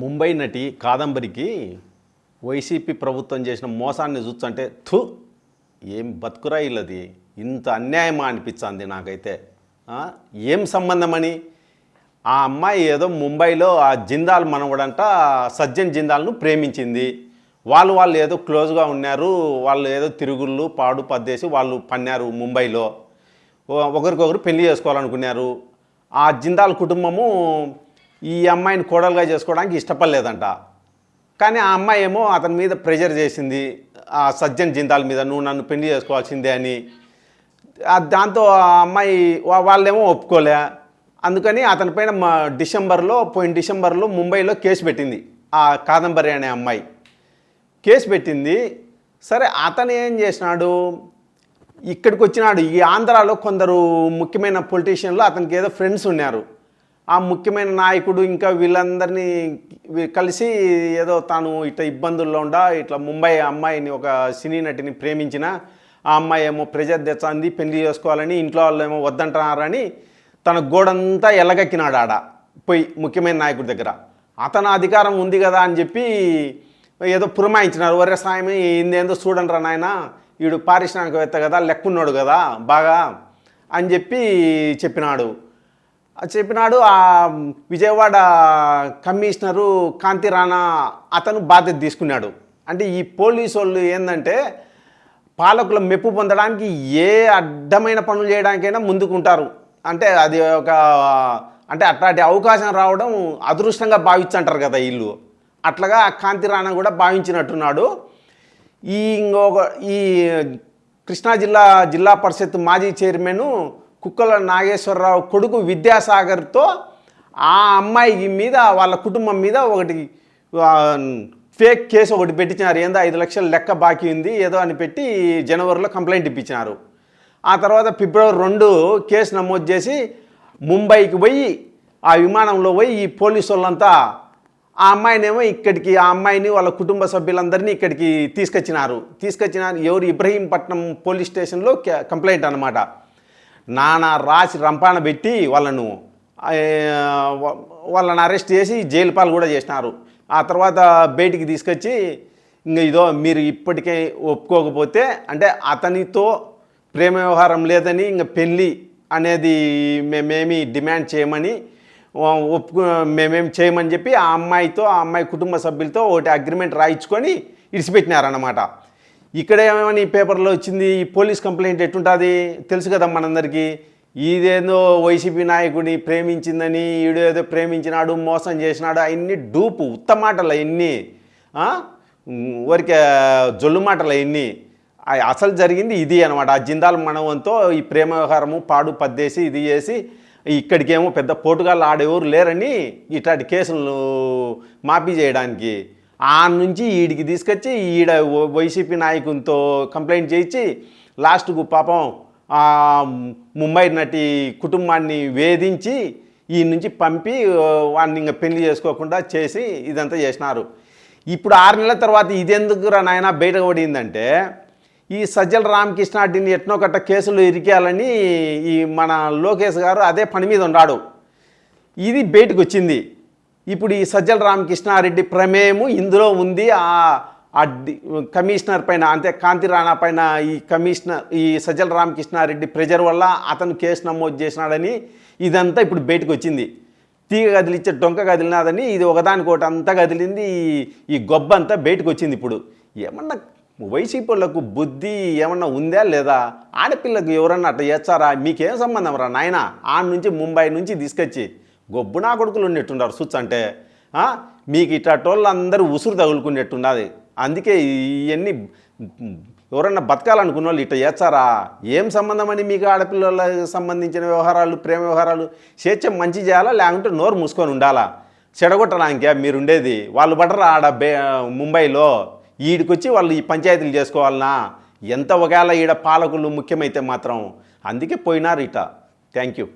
ముంబై నటి కాదంబరికి వైసీపీ ప్రభుత్వం చేసిన మోసాన్ని చూస్తుంటే థు ఏం బతుకురా ఇల్లది? ఇంత అన్యాయమా అనిపించింది నాకైతే. ఏం సంబంధమని? ఆ అమ్మాయి ఏదో ముంబైలో ఆ జిందాల్ మనవడంట సజ్జన్ జిందాల్ను ప్రేమించింది. వాళ్ళు వాళ్ళు ఏదో క్లోజ్గా ఉన్నారు వాళ్ళు ఏదో తిరుగుళ్ళు పాడు పద్దేసి వాళ్ళు పన్నారు ముంబైలో. ఒకరికొకరు పెళ్ళి చేసుకోవాలనుకున్నారు. ఆ జిందాల్ కుటుంబము ఈ అమ్మాయిని కోడలుగా చేసుకోవడానికి ఇష్టపడలేదంట. కానీ ఆ అమ్మాయి ఏమో అతని మీద ప్రెజర్ చేసింది. ఆ సజ్జన్ జిందాల్ మీద నువ్వు నన్ను పెళ్ళి చేసుకోవాల్సిందే అని. దాంతో ఆ అమ్మాయి వాళ్ళేమో ఒప్పుకోలే. అందుకని అతనిపైన మా డిసెంబర్లో పోయిన డిసెంబర్లో ముంబైలో కేసు పెట్టింది ఆ కాదంబరి అనే అమ్మాయి. కేసు పెట్టింది. సరే అతను ఏం చేసినాడు? ఇక్కడికి వచ్చినాడు. ఈ ఆంధ్రాలో కొందరు ముఖ్యమైన పొలిటీషియన్లు అతనికి ఏదో ఫ్రెండ్స్ ఉన్నారు. ఆ ముఖ్యమైన నాయకుడు ఇంకా వీళ్ళందరినీ కలిసి ఏదో తాను ఇట్లా ఇబ్బందుల్లో ఉండా ఇట్లా ముంబై అమ్మాయిని ఒక సినీ నటిని ప్రేమించిన ఆ అమ్మాయి ఏమో ప్రెజర్ తెచ్చింది పెళ్ళి చేసుకోవాలని ఇంట్లో వాళ్ళు ఏమో వద్దంటున్నారని తన గోడంతా ఎల్లగక్కినాడు ఆడ పోయి ముఖ్యమైన నాయకుడి దగ్గర. అతను అధికారం ఉంది కదా అని చెప్పి ఏదో పురమాయించినారు వరే సాయం ఇందేందో చూడండి నాయన వీడు పారిశ్రామికవేత్త కదా లెక్కున్నాడు కదా బాగా అని చెప్పి చెప్పినాడు. చెప్పినాడు ఆ విజయవాడ కమిషనరు కాంతి రాణా అతను బాధ్యత తీసుకున్నాడు. అంటే ఈ పోలీసు వాళ్ళు ఏంటంటే పాలకుల మెప్పు పొందడానికి ఏ అడ్డమైన పనులు చేయడానికైనా ముందుకుంటారు. అంటే అది ఒక అంటే అట్లాంటి అవకాశం రావడం అదృష్టంగా భావించంటారు కదా వీళ్ళు. అట్లాగా కాంతి రాణా కూడా భావించినట్టున్నాడు. ఈ ఇంకొక ఈ కృష్ణా జిల్లా జిల్లా పరిషత్ మాజీ చైర్మన్ కుక్కల నాగేశ్వరరావు కొడుకు విద్యాసాగర్తో ఆ అమ్మాయి మీద వాళ్ళ కుటుంబం మీద ఒకటి ఫేక్ కేసు ఒకటి పెట్టించినారు. ఏందో ఐదు లక్షల లెక్క బాకీ ఉంది ఏదో అని పెట్టి జనవరిలో కంప్లైంట్ ఇప్పించినారు. ఆ తర్వాత ఫిబ్రవరి రెండు కేసు నమోదు చేసి ముంబైకి పోయి ఆ విమానంలో పోయి ఈ పోలీసు వాళ్ళంతా ఆ అమ్మాయినేమో ఇక్కడికి ఆ అమ్మాయిని వాళ్ళ కుటుంబ సభ్యులందరినీ ఇక్కడికి తీసుకొచ్చినారు. తీసుకొచ్చినారు. ఎవరు? ఇబ్రహీంపట్నం పోలీస్ స్టేషన్లో కంప్లైంట్ అనమాట నానా రాసి రంపాన పెట్టి వాళ్ళను వాళ్ళని అరెస్ట్ చేసి జైలు పాలు కూడా చేసినారు. ఆ తర్వాత బయటికి తీసుకొచ్చి ఇంకా ఇదో మీరు ఇప్పటికే ఒప్పుకోకపోతే అంటే అతనితో ప్రేమ వ్యవహారం లేదని ఇంకా పెళ్ళి అనేది మేమేమి డిమాండ్ చేయమని ఒప్పుకు మేమేం చేయమని చెప్పి ఆ అమ్మాయితో ఆ అమ్మాయి కుటుంబ సభ్యులతో ఒకటి అగ్రిమెంట్ రాయించుకొని ఇడిచిపెట్టినారన్నమాట. ఇక్కడ ఏమని పేపర్లో వచ్చింది ఈ పోలీస్ కంప్లైంట్ ఎట్టుంటుంది? తెలుసు కదా మనందరికీ. ఇదేదో వైసీపీ నాయకుడిని ప్రేమించిందని ఈడు ఏదో ప్రేమించినాడు మోసం చేసినాడు అవన్నీ డూపు ఉత్త మాటలు అవన్నీ ఊరికే జొల్లు మాటలు అవన్నీ అసలు జరిగింది ఇది అనమాట. ఆ జిందాల్ మనవంతో ఈ ప్రేమ వ్యవహారము పాడు పద్దేసి ఇది చేసి ఇక్కడికేమో పెద్ద పోటుగాళ్ళు ఆడేవారు లేరని ఇట్లాంటి కేసులు మాఫీ చేయడానికి. ఆ నుంచి ఈడికి తీసుకొచ్చి ఈడ వైసీపీ నాయకునితో కంప్లైంట్ చేయించి లాస్ట్కు పాపం ముంబై నటి కుటుంబాన్ని వేధించి ఈ నుంచి పంపి వాడిని ఇంకా పెళ్ళి చేసుకోకుండా చేసి ఇదంతా చేసినారు. ఇప్పుడు ఆరు నెలల తర్వాత ఇదెందుకు నాయన బయటకు పడిందంటే ఈ సజ్జల రామకృష్ణారెడ్డిని ఎట్నో కట్ట కేసులు ఇరికేయాలని ఈ మన లోకేష్ గారు అదే పని మీద ఉన్నాడు ఇది బయటకు వచ్చింది. ఇప్పుడు ఈ సజ్జల రామకృష్ణారెడ్డి ప్రమేయము ఇందులో ఉంది. ఆ ఆ కమిషనర్ పైన అంటే కాంతి రాణా పైన ఈ కమిషనర్ ఈ సజ్జల రామకృష్ణారెడ్డి ప్రెజర్ వల్ల అతను కేసు నమోదు చేసినాడని ఇదంతా ఇప్పుడు బయటకు వచ్చింది. తీగ కదిలిచ్చే డొంక కదిలినాదని ఇది ఒకదానికొకటి అంతా కదిలింది. ఈ- ఈ గొబ్బ అంతా బయటకు వచ్చింది ఇప్పుడు. ఏమన్నా వైసీపీలకు బుద్ధి ఏమన్నా ఉందా లేదా? ఆడపిల్లకు ఎవరన్నా అట్లా చేస్తారా? మీకేం సంబంధం రా నాయన? ఆడ నుంచి ముంబై నుంచి తీసుకొచ్చి గొబ్బు నా కొడుకులు ఉన్నట్టున్నారు. సుచ్ అంటే మీకు ఇట్లాంటి అందరూ ఉసురు తగులుకునేట్టున్నది అందుకే ఇవన్నీ ఎవరన్నా బతకాలనుకున్న వాళ్ళు ఇట్లా చేస్తారా? ఏం సంబంధం అని మీకు ఆడపిల్లల సంబంధించిన వ్యవహారాలు ప్రేమ వ్యవహారాలు? స్వేచ్ఛ మంచి చేయాలా? లేకుంటే నోరు మూసుకొని ఉండాలా? చెడగొట్టడానికే మీరు ఉండేది వాళ్ళు పడరా ఆడ బే ముంబైలో? ఈడికొచ్చి వాళ్ళు ఈ పంచాయతీలు చేసుకోవాలనా? ఎంత ఒకవేళ ఈడ పాలకులు ముఖ్యమైతే మాత్రం. అందుకే పోయినారు ఇట థ్యాంక్ యూ.